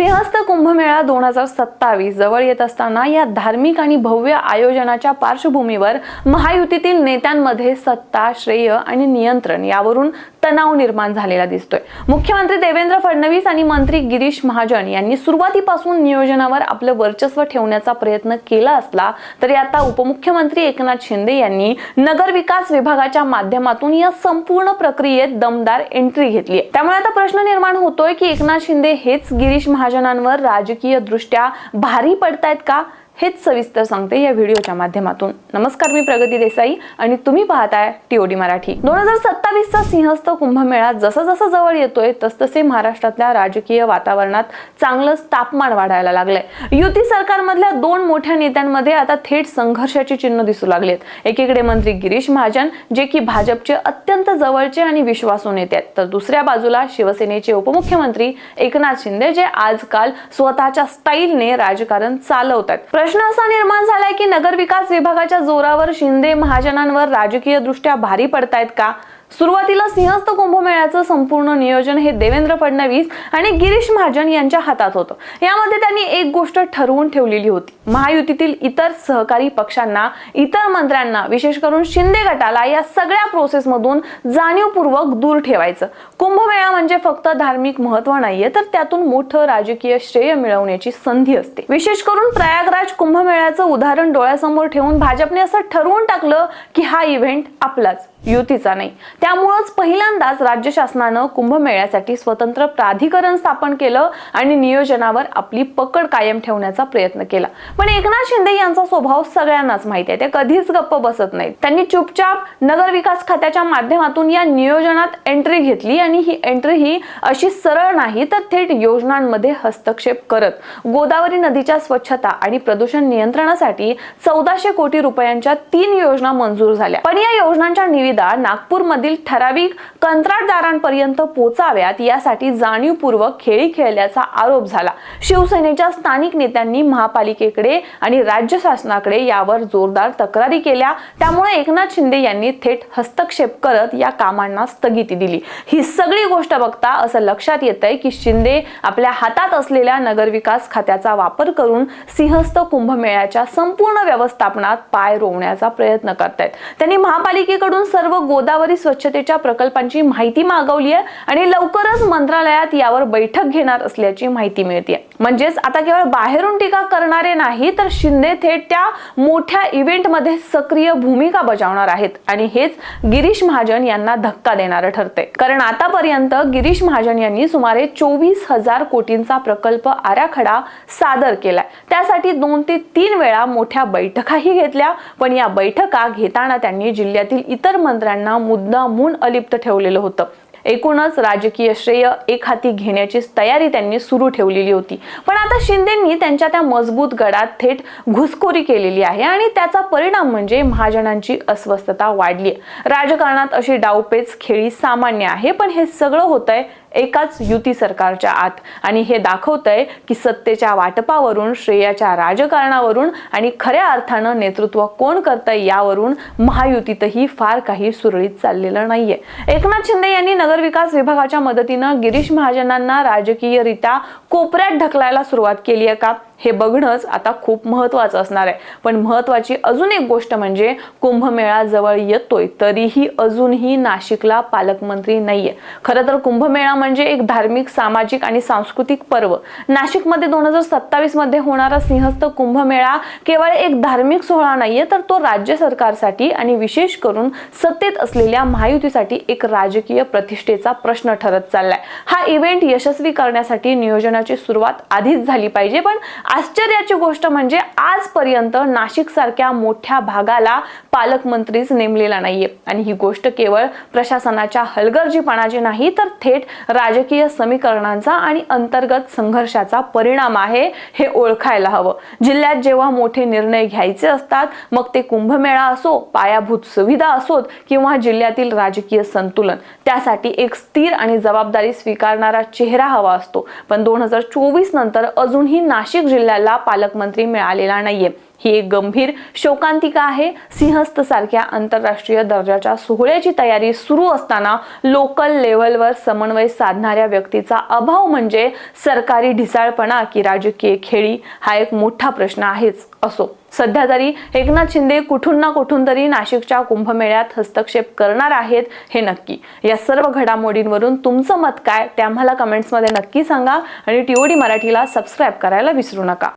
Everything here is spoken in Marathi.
सिंहस्थ कुंभमेळा दोन हजार सत्तावीस जवळ येत असताना या धार्मिक आणि भव्य आयोजनाच्या पार्श्वभूमीवर महायुतीतील नेत्यांमध्ये सत्ता श्रेय आणि नियंत्रण यावरून तणाव निर्माण झालेला दिसतोय. मुख्यमंत्री देवेंद्र फडणवीस आणि मंत्री गिरीश महाजन यांनी सुरुवातीपासून नियोजनावर आपलं वर्चस्व ठेवण्याचा प्रयत्न केला असला तरी आता उपमुख्यमंत्री एकनाथ शिंदे यांनी नगर विकास विभागाच्या माध्यमातून या संपूर्ण प्रक्रियेत दमदार एंट्री घेतली त्यामुळे आता प्रश्न निर्माण होतोय की एकनाथ शिंदे हेच गिरीश महाजनांवर राजकीय दृष्ट्या भारी पडतायत का? हेच सविस्तर सांगते या व्हिडिओच्या माध्यमातून. नमस्कार मी प्रगती देसाई आणि तुम्ही पाहताय टीओडी मराठी. दोन हजार सत्तावीसचा सिंहस्थ कुंभमेळा जसं जसं जवळ येतोय तसतसे महाराष्ट्रातल्या राजकीय वातावरणात चांगलंच तापमान वाढायला लागलंय. युती सरकारमधल्या दोन मोठ्या नेत्यांमध्ये आता थेट संघर्षाची चिन्ह दिसू लागलेत. एकीकडे मंत्री गिरीश महाजन जे की भाजपचे अत्यंत जवळचे आणि विश्वासू नेते आहेत. तर दुसऱ्या बाजूला शिवसेनेचे उपमुख्यमंत्री एकनाथ शिंदे जे आजकाल स्वतःच्या स्टाईलने राजकारण चालवत आहेत प्रश्न असा निर्माण झालाय की नगरविकास विभागाच्या जोरावर शिंदे महाजनांवर राजकीय दृष्ट्या भारी पडतायत का? सुरुवातीला सिंहस्थ कुंभमेळ्याचं संपूर्ण नियोजन हे देवेंद्र फडणवीस आणि गिरीश महाजन यांच्या हातात होतं. यामध्ये त्यांनी एक गोष्ट ठरवून ठेवलेली होती. महायुतीतील इतर सहकारी पक्षांना इतर मंत्र्यांना विशेष करून शिंदे गटाला या सगळ्या प्रोसेसमधून जाणीवपूर्वक दूर ठेवायचं. कुंभमेळा म्हणजे फक्त धार्मिक महत्त्व नाहीये तर त्यातून मोठं राजकीय श्रेय मिळवण्याची संधी असते. विशेष करून प्रयागराज कुंभमेळ्याचं उदाहरण डोळ्यासमोर ठेवून भाजपने असं ठरवून टाकलं की हा इव्हेंट आपलाच. युतीचा नाही. त्यामुळंच पहिल्यांदाच राज्य शासनानं कुंभमेळ्यासाठी स्वतंत्र प्राधिकरण स्थापन केलं आणि नियोजनावर आपली पकड कायम ठेवण्याचा प्रयत्न केला. पण एकनाथ शिंदे यांचा स्वभाव सगळ्यांनाच माहिती आहे. ते कधीच गप्प बसत नाहीत. त्यांनी चुपचाप नगरविकास खात्याच्या माध्यमातून या नियोजनात एंट्री घेतली आणि ही एंट्री ही अशी सरळ नाही तर थेट योजनांमध्ये हस्तक्षेप करत गोदावरी नदीच्या स्वच्छता आणि प्रदूषण नियंत्रणासाठी चौदाशे कोटी रुपयांच्या तीन योजना मंजूर झाल्या. पण या योजनांच्या सुविधा नागपूरमधील ठराविक कंत्राटदारांपर्यंत पोचाव्यात यासाठी जाणीवपूर्वक खेळी खेळल्याचा आरोप झाला. शिवसेनेच्या स्थानिक नेत्यांनी महापालिकेकडे आणि राज्य शासनाकडे यावर जोरदार तक्रारी केल्या. त्यामुळे एकनाथ शिंदे यांनी थेट हस्तक्षेप करत या कामांना स्थगिती दिली. ही सगळी गोष्ट बघता असं लक्षात येत आहे की शिंदे आपल्या हातात असलेल्या नगरविकास खात्याचा वापर करून सिंहस्थ कुंभमेळ्याच्या संपूर्ण व्यवस्थापनात पाय रोवण्याचा प्रयत्न करतायत. त्यांनी महापालिकेकडून सर्व गोदावरी स्वच्छतेच्या प्रकल्पांची माहिती मागवली आहे आणि लवकरच मंत्रालयात यावर बैठक घेणार असल्याची माहिती मिळते. म्हणजेच आता केवळ बाहेरून टीका करणारे नाही तर शिंदे थेट त्या मोठ्या इव्हेंटमध्ये सक्रिय भूमिका बजावणार आहेत. आणि हेच गिरीश महाजन यांना धक्का देणारं ठरतंय. कारण आतापर्यंत गिरीश महाजन यांनी सुमारे चोवीस हजार कोटींचा प्रकल्प आराखडा सादर केलाय. त्यासाठी दोन ते तीन वेळा मोठ्या बैठकाही घेतल्या. पण या बैठका घेताना त्यांनी जिल्ह्यातील इतर मंत्र्यांना मुद्दामून अलिप्त ठेवलेलं होतं. एकूणच राजकीय श्रेय एक हाती घेण्याची तयारी त्यांनी सुरू ठेवलेली होती. पण आता शिंदेंनी त्यांच्या त्या मजबूत गडात थेट घुसखोरी केलेली आहे आणि त्याचा परिणाम म्हणजे महाजनांची अस्वस्थता वाढली राजकारणात अशी डावपेच खेळी सामान्य आहे पण हे सगळं होतंय एकाच युती सरकारच्या आत. आणि हे दाखवतंय की सत्तेच्या वाटपावरून श्रेयाच्या राजकारणावरून आणि खऱ्या अर्थानं नेतृत्व कोण करतंय यावरून महायुतीतही फार काही सुरळीत चाललेलं नाहीये. एकनाथ शिंदे यांनी नगरविकास विभागाच्या मदतीनं गिरीश महाजनांना राजकीयरित्या कोपऱ्यात ढकलायला सुरुवात केली आहे का? हे बघणंच आता खूप महत्वाचं असणार आहे. पण महत्वाची अजून एक गोष्ट म्हणजे कुंभमेळा जवळ येतोय तरीही अजूनही नाशिकला पालकमंत्री नाहीये. खरं तर कुंभमेळा म्हणजे एक धार्मिक सामाजिक आणि सांस्कृतिक पर्व. नाशिकमध्ये दोन हजार सत्तावीसमध्ये होणारा सिंहस्थ कुंभमेळा केवळ एक धार्मिक सोहळा नाहीये तर तो राज्य सरकारसाठी आणि विशेष करून सत्तेत असलेल्या महायुतीसाठी एक राजकीय प्रतिष्ठेचा प्रश्न ठरत चाललाय. हा इव्हेंट यशस्वी करण्यासाठी नियोजनाची सुरुवात आधीच झाली पाहिजे पण आश्चर्याची गोष्ट म्हणजे आजपर्यंत नाशिक सारख्या मोठ्या भागाला पालकमंत्रीच नेमलेला नाहीये. आणि ही गोष्ट केवळ प्रशासनाच्या हलगर्जीपणाची नाही तर थेट राजकीय समीकरणांचा आणि अंतर्गत संघर्षाचा परिणाम आहे हे ओळखायला हवं. जिल्ह्यात जेव्हा मोठे निर्णय घ्यायचे असतात मग ते कुंभमेळा असो पायाभूत सुविधा असोत किंवा जिल्ह्यातील राजकीय संतुलन. त्यासाठी एक स्थिर आणि जबाबदारी स्वीकारणारा चेहरा हवा असतो. पण दोन हजार चोवीस नंतर अजूनही नाशिक जिल्ह्यात जिल्ह्याला पालकमंत्री मिळालेला नाहीये. ही एक गंभीर शोकांतिका आहे. सिंहस्थ सारख्या आंतरराष्ट्रीय दर्जाच्या सोहळ्याची तयारी सुरू असताना लोकल लेव्हलवर समन्वय साधणाऱ्या व्यक्तीचा अभाव म्हणजे सरकारी ढिसाळपणा की राजकीय खेळी हा एक मोठा प्रश्न आहेच असो. सध्या तरी एकनाथ शिंदे कुठून ना कुठून तरी नाशिकच्या कुंभमेळ्यात हस्तक्षेप करणार आहेत हे नक्की. या सर्व घडामोडींवरून तुमचं मत काय ते आम्हाला कमेंट्समध्ये नक्की सांगा आणि टीओडी मराठीला सबस्क्राईब करायला विसरू नका.